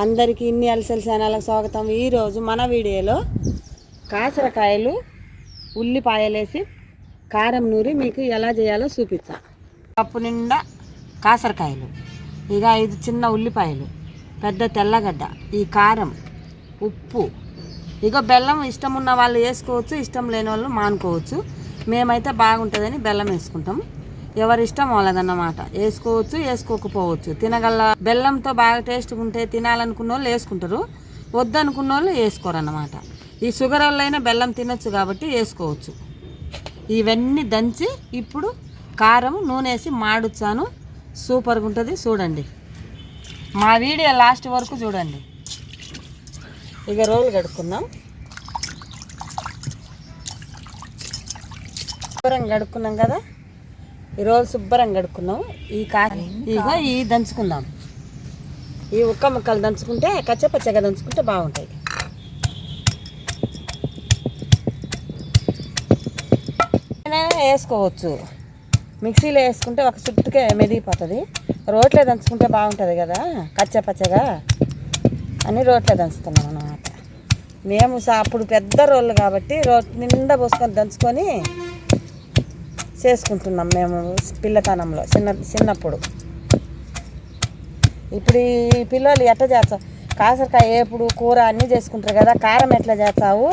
అందరికీ ఇన్ని అలసలు ఛానల్కి స్వాగతం. ఈరోజు మన వీడియోలో కాసరకాయలు ఉల్లిపాయలేసి కారం నూరి మీకు ఎలా చేయాలో చూపిస్తా. కప్పు నిండా కాసరకాయలు ఇక ఐదు చిన్న ఉల్లిపాయలు పెద్ద తెల్లగడ్డ ఈ కారం ఉప్పు. ఇక బెల్లం ఇష్టం ఉన్న వాళ్ళు వేసుకోవచ్చు ఇష్టం లేని వాళ్ళు మానుకోవచ్చు. మేమైతే బాగుంటుందని బెల్లం వేసుకుంటాం. ఎవరి ఇష్టం వాళ్ళదన్నమాట. వేసుకోవచ్చు వేసుకోకపోవచ్చు. తినగల బెల్లంతో బాగా టేస్ట్గా ఉంటే తినాలనుకున్న వాళ్ళు వేసుకుంటారు. వద్దనుకున్న వాళ్ళు వేసుకోరు అన్నమాట ఈ షుగర్ వాళ్ళైనా బెల్లం తినొచ్చు కాబట్టి వేసుకోవచ్చు. ఇవన్నీ దంచి ఇప్పుడు కారం నూనె వేసి మాడుచ్చాను. సూపర్గా ఉంటుంది చూడండి. మా వీడియో లాస్ట్ వరకు చూడండి. ఇక రోలు కడుక్కుందాం దూరం కడుక్కున్నాం కదా? ఈరోజు శుభ్రంగా కడుక్కున్నాం. ఈ కా ఇక ఈ దంచుకుందాం. ఈ ఉక్క ముక్కలు దంచుకుంటే కచ్చపచ్చగా దంచుకుంటే బాగుంటాయి. వేసుకోవచ్చు. మిక్సీలో వేసుకుంటే ఒక చుట్టుకే మెదిగిపోతుంది. రోట్లో దంచుకుంటే బాగుంటుంది కదా కచ్చపచ్చగా అని రోట్లో దంచుతున్నాం అన్నమాట. మేము అప్పుడు పెద్ద రోళ్ళు కాబట్టి రోట్ నిండా పోసుకొని దంచుకొని చేసుకుంటున్నాం మేము పిల్లతనంలో చిన్న చిన్నప్పుడు. ఇప్పుడు ఈ పిల్లలు ఎట్లా చేస్తావు కాసరకాయ ఎప్పుడు కూర అన్నీ చేసుకుంటారు కదా కారం ఎట్లా చేస్తావు?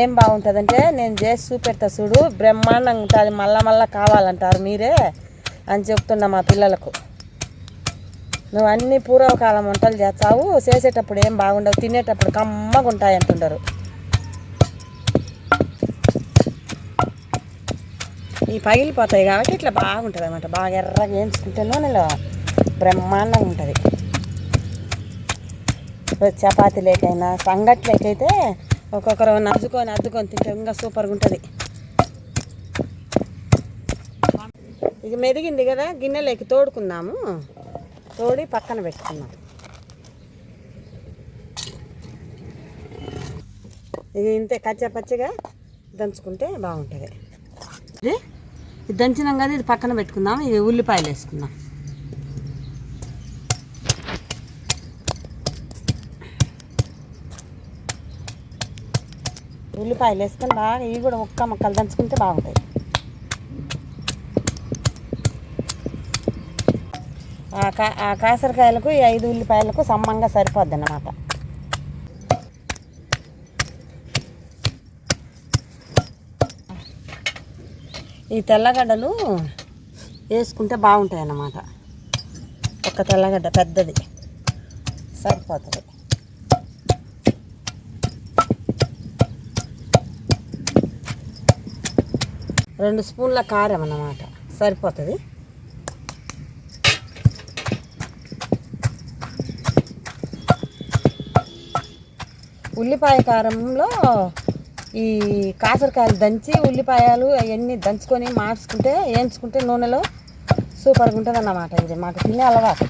ఏం బాగుంటుందంటే నేను చేసి చూపెడతా చూడు బ్రహ్మాండంగా ఉంటుంది మళ్ళా మళ్ళా కావాలంటారు మీరే అని చెప్తున్నా మా పిల్లలకు. నువ్వు అన్ని పూర్వకాలం వంటలు చేస్తావు చేసేటప్పుడు ఏం బాగుండవు తినేటప్పుడు కమ్మగా ఉంటాయి అంటుంటారు ఈ పగిలిపోతాయి కాబట్టి ఇట్లా బాగుంటుంది అనమాట బాగా ఎర్రగా వేయించుకుంటే నూనెలో బ్రహ్మాండంగా ఉంటుంది. చపాతీ లేకైనా సంగటి లేకైతే ఒక్కొక్కరు నద్దుకొని అద్దుకొని తింటే ఇంకా సూపర్గా ఉంటుంది. ఇక మెదిగింది కదా గిన్నెలోకి తోడుకుందాము. తోడి పక్కన పెట్టుకుందాం. ఇక ఇంతే కచ్చా పచ్చగా దంచుకుంటే బాగుంటుంది. ఇది దంచినాం కదా ఇది పక్కన పెట్టుకుందాం ఇది ఉల్లిపాయలు వేసుకుందాం. ఉల్లిపాయలు వేసుకొని బాగా ఇవి కూడా ఒక్క ముక్కలు దంచుకుంటే బాగుంటాయి. ఆ కా ఆ కాసరకాయలకు ఈ ఐదు ఉల్లిపాయలకు సమ్మంగా సరిపోద్ది అన్నమాట ఈ తెల్లగడ్డలు వేసుకుంటే బాగుంటాయి అన్నమాట ఒక తెల్లగడ్డ పెద్దది. సరిపోతుంది. రెండు స్పూన్ల కారం అన్నమాట. సరిపోతుంది. ఉల్లిపాయ కారంలో ఈ కాసరకాయలు దంచి ఉల్లిపాయలు అవన్నీ దంచుకొని మార్చుకుంటే వేయించుకుంటే నూనెలో సూపర్గా ఉంటుంది అన్నమాట ఇది. మాకు తినే అలవాటు.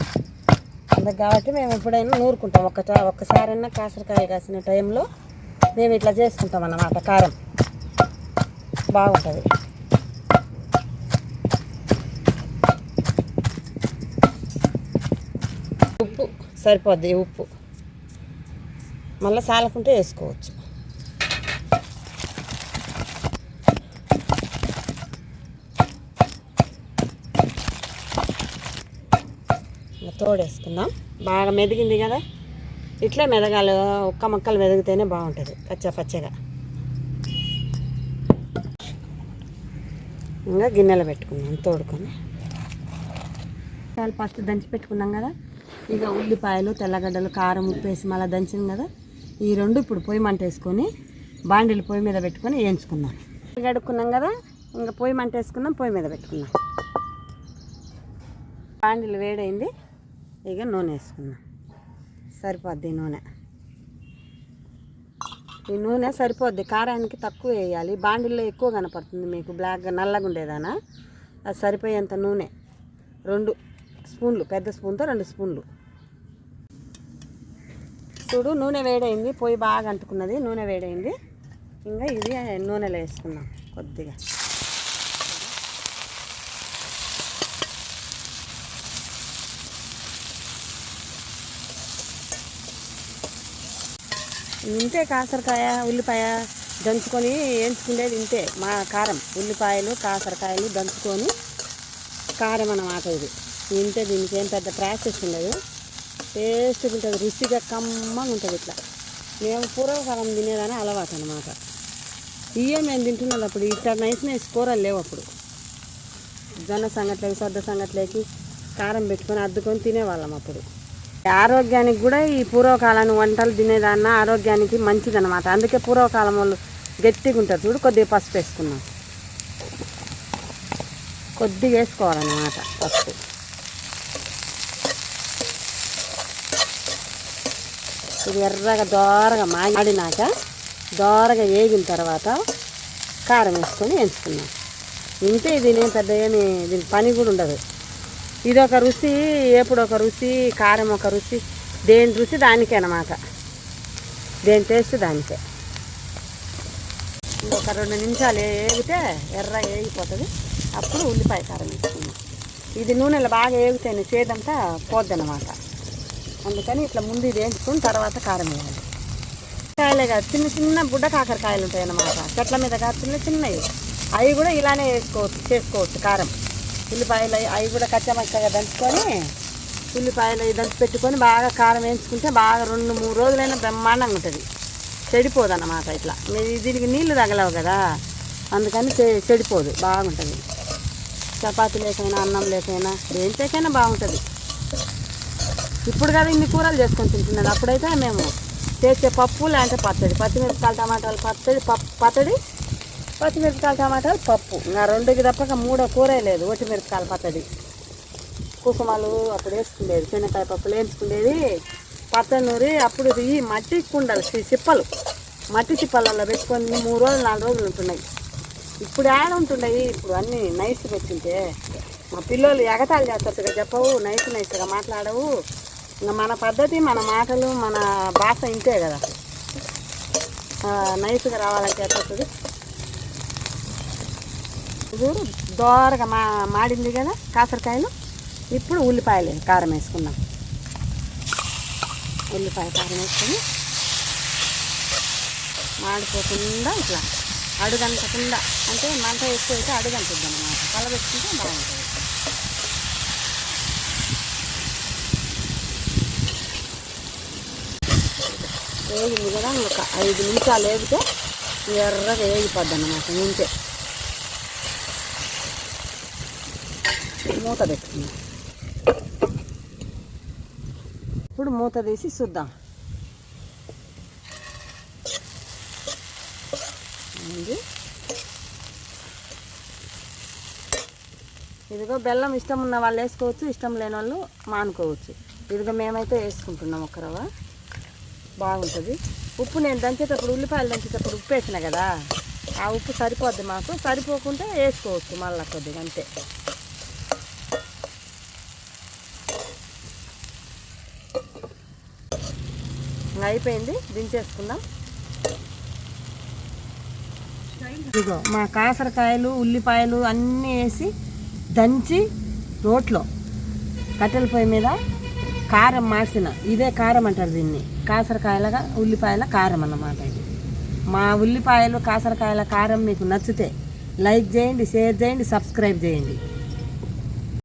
అందుకు కాబట్టి మేము ఎప్పుడైనా నూరుకుంటాం. ఒక్క ఒక్కసారైనా కాసరకాయ కాసిన టైంలో మేము ఇట్లా చేసుకుంటాం అన్నమాట. కారం. బాగుంటుంది. ఉప్పు సరిపోద్ది ఉప్పు. మళ్ళీ సాలకుంటే వేసుకోవచ్చు ఇంకా తోడేసుకుందాం. బాగా మెదిగింది కదా? ఇట్లే మెదగాలి. ఒక్క ముక్కలు మెదిగితేనే బాగుంటుంది. పచ్చ పచ్చగా. ఇంకా గిన్నెలో పెట్టుకుందాం తోడుకొని. ఫస్ట్ దంచి పెట్టుకున్నాం కదా? ఇక ఉల్లిపాయలు తెల్లగడ్డలు కారం ఉప్పు వేసి మళ్ళీ దంచింది కదా? ఈ రెండు ఇప్పుడు పొయ్యి మంట వేసుకొని బాండిలు పొయ్యి మీద పెట్టుకొని వేయించుకుందాం. గడుక్కున్నాం కదా? ఇంకా పొయ్యి మంట వేసుకున్నాం పొయ్యి మీద పెట్టుకున్నాం బాండిలు వేడైంది. ఇక నూనె వేసుకుందాం. సరిపోద్ది నూనె. ఈ నూనె సరిపోద్ది కారానికి తక్కువ వేయాలి. బాండిల్లో ఎక్కువ కనపడుతుంది మీకు బ్లాక్గా నల్లగా ఉండేదానా? అది సరిపోయేంత నూనె. రెండు స్పూన్లు పెద్ద స్పూన్తో రెండు స్పూన్లు. చూడు నూనె వేడైంది పొయ్యి బాగా అంటుకున్నది నూనె వేడైంది. ఇంకా ఇది నూనెలో వేసుకుందాం కొద్దిగా. ఇంతే కాసరకాయ ఉల్లిపాయ దంచుకొని వేయించుకునేది ఇంతే మా కారం. ఉల్లిపాయలు కాసరకాయలు దంచుకొని కారం అన్నమాట ఇది. ఇంతే దీనికి ఏం పెద్ద ప్రాసెస్ ఉండదు. టేస్ట్గా ఉంటుంది రుచిగా కమ్మగా ఉంటుంది ఇట్లా. మేము పూర్వకాలం తినేదాని అలవాటు అనమాట ఇవే మేము తింటున్నాం అప్పుడు ఇట్లా నైస్ నైస్ కూరలు లేవు అప్పుడు. జొన్న సంగట్లేకి సొద్ద సంగట్లేకి కారం పెట్టుకొని అద్దుకొని తినేవాళ్ళం అప్పుడు. ఆరోగ్యానికి కూడా ఈ పూర్వకాలం వంటలు తినేదాన్న ఆరోగ్యానికి మంచిదన్నమాట. అందుకే పూర్వకాలం వాళ్ళు గట్టిగా ఉంటారు. చూడు కొద్దిగా పసుపు వేసుకున్నాం. కొద్దిగా వేసుకోవాలన్నమాట పసుపు. ఇది ఎర్రగా దోరగా మాడినాక దోరగా వేగిన తర్వాత కారం వేసుకొని వేసుకున్నాం ఇంతే దీని ఏం పెద్ద ఏమి దీని పని కూడా ఉండదు. ఇదొక రుచి ఏపుడు ఒక రుచి కారం ఒక రుచి. దేని రుచి దానికే అన్నమాట. దేని టేస్ట్ దానికే. ఇంకొక రెండు నిమిషాలు వేగితే ఎర్ర వేగిపోతుంది అప్పుడు ఉల్లిపాయ కారం వేసుకున్నాం ఇది నూనెలో బాగా వేగితేనే చేదంతా పోద్దన్నమాట. అందుకని ఇట్లా ముందు ఇది వేయించుకుని తర్వాత కారం వేయాలి. కాయలే కాదు చిన్న చిన్న బుడ్డ కాకరకాయలు ఉంటాయి అన్నమాట చెట్ల మీద కాదు చిన్న చిన్నవి. అవి కూడా ఇలానే వేసుకోవచ్చు చేసుకోవచ్చు కారం. ఉల్లిపాయలు అవి- అవి కూడా కచ్చమచ్చగా దంచుకొని ఉల్లిపాయలు అవి దంచి పెట్టుకొని బాగా కారం వేయించుకుంటే బాగా రెండు మూడు రోజులైనా బ్రహ్మాండంగా ఉంటుంది. చెడిపోదు అన్నమాట ఇట్లా. మీరు దీనికి నీళ్ళు తగలవు కదా అందుకని చె- చెడిపోదు బాగుంటుంది. చపాతీ లేకైనా అన్నం లేకైనా దేంతేకైనా బాగుంటుంది. ఇప్పుడు కదా ఇన్ని కూరలు చేసుకొని తింటున్నాను అప్పుడైతే మేము చేసే పప్పు లేదంటే పచ్చడి. పచ్చిమిరపకాయలు టమాటాలు పచ్చడి పప్పు పచ్చడి పచ్చిమిరపకాయలు టమాటాలు పప్పు. ఇంకా రెండుకి తప్పక మూడో కూరే లేదు. ఒట్టిమిరపకాయల పచ్చడి. కుసుమాలు అప్పుడు వేసుకునేది శనక్కాయ పప్పులు వేసుకునేది పచ్చనూరి అప్పుడు ఈ మట్టి కుండలు చిప్పలు మట్టి చిప్పలలో పెట్టుకొని మూడు రోజులు నాలుగు రోజులు ఉంటున్నాయి. ఇప్పుడు ఆడ ఉంటున్నాయి? ఇప్పుడు అన్నీ నైస్ పెట్టింటే మా పిల్లలు ఎగతాలు చేస్తారు చెప్పవు. నైస్ నైస్గా మాట్లాడవు. ఇంకా మన పద్ధతి మన మాటలు మన భాష ఇంతే కదా. నైస్గా రావాలంటే ఎట్లా చూడు దోరగా మా మాడింది కదా కాసరకాయలు. ఇప్పుడు ఉల్లిపాయలు కారం వేసుకున్నాం ఉల్లిపాయ కారం వేసుకొని మాడిపోకుండా ఇట్లా అడుగంటకుండా అంటే మంట ఎక్కువ అయితే అడుగంటుంది అనమాట కలబెట్టుకుంటే బాగుంటుంది. వేగింది కదా ఒక ఐదు నిమిషాలు వేగితే ఎర్రగా వేగిపోద్ది అన్నమాట ఇంతే మూత పెట్టుకుందాం ఇప్పుడు మూత తీసి చూద్దాం. ఉంది. ఇదిగో బెల్లం ఇష్టం ఉన్న వాళ్ళు వేసుకోవచ్చు ఇష్టం లేని వాళ్ళు మానుకోవచ్చు. ఇదిగో మేమైతే వేసుకుంటున్నాం ఒక రవ్వ. బాగుంటుంది. ఉప్పు నేను దంచేటప్పుడు ఉల్లిపాయలు దంచేటప్పుడు ఉప్పు వేసిన కదా ఆ ఉప్పు సరిపోద్ది మాకు. సరిపోకుంటే వేసుకోవచ్చు మళ్ళీ కొద్దిగా అంతే. అయిపోయింది దించేసుకుందాం. ఇదిగో మా కాసరకాయలు ఉల్లిపాయలు అన్నీ వేసి దంచి రోట్లో కట్టెల పొయ్యి మీద కారం మార్చిన. ఇదే కారం అంటారు దీన్ని. కాసరకాయలగా ఉల్లిపాయల కారం అన్నమాట ఇది. మా ఉల్లిపాయలు కాసరకాయల కారం మీకు నచ్చితే లైక్ చేయండి షేర్ చేయండి సబ్స్క్రైబ్ చేయండి.